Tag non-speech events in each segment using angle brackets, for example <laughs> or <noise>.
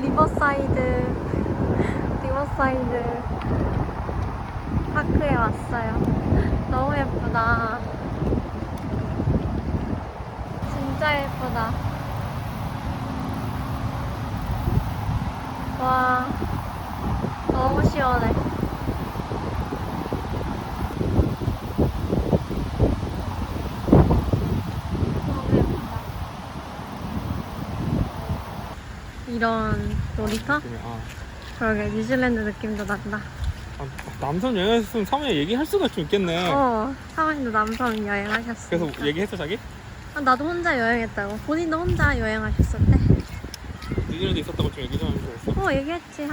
리버사이드 리버사이드 파크에 왔어요. 너무 예쁘다. 진짜 예쁘다. 와, 너무 시원해. 너무 예쁘다. 이런 놀이터? 그냥, 아, 그러게 뉴질랜드 느낌도 난다. 아, 남선 여행했으면 사모님 얘기할 수가 좀 있겠네. 어, 사모님도 남성 여행하셨어. 그래서 얘기했어 자기? 아, 나도 혼자 여행했다고. 본인도 혼자 여행하셨을 때. 뉴질랜드 있었다고 좀 얘기 좀 하면서 그랬어. 어, 얘기했지.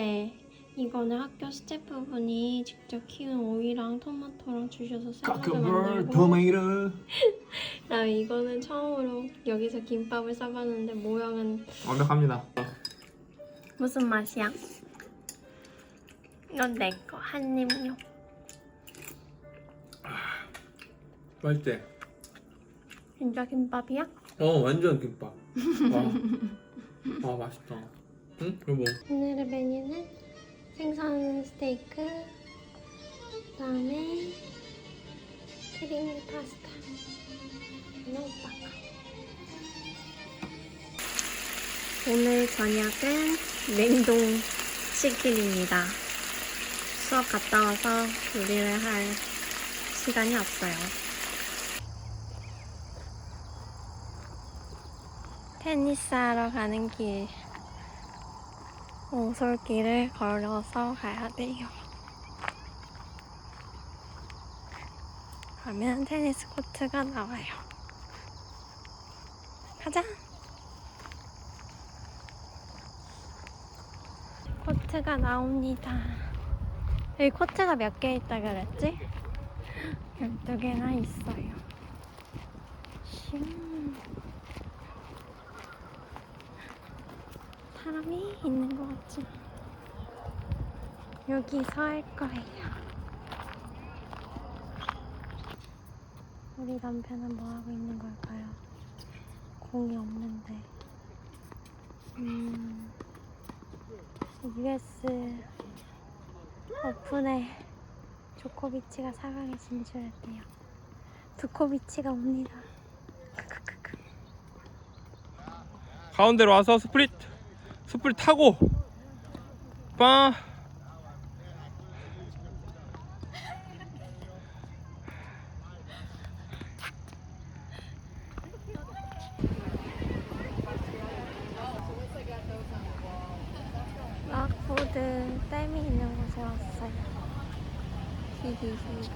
네, 이거는 학교 스태프분이 직접 키운 오이랑 토마토랑 주셔서 샐러드 만들고. 그다음에 <laughs> 이거는 처음으로 여기서 김밥을 싸봤는데 모양은 완벽합니다. 무슨 맛이야? 이건 내거 한입용 맛있지? 진짜 김밥이야? 어 완전 김밥. 와, 아 맛있다. 응? 여보. 오늘의 메뉴는 생선 스테이크 그다음에 크림 파스타 오빠가 오늘 저녁은 냉동 치킨입니다. 수업 갔다 와서 요리를 할 시간이 없어요. 테니스 하러 가는 길. 오솔길을 걸어서 가야 돼요. 가면 테니스 코트가 나와요. 가자! 코트가 나옵니다. 여기 코트가 몇 개 있다 그랬지? 12개나 있어요. 슝. 사람이 있는 것 같지? 여기 서 할 거예요. 우리 남편은 뭐 하고 있는 걸까요? 공이 없는데. 음, US 오픈에 조코비치가 4강에 진출했대요. 두코비치가 옵니다. 가운데로 와서 스프릿 스프릿 타고 빵. 락푸드 댐이 있는 곳에 왔어요. 히히히.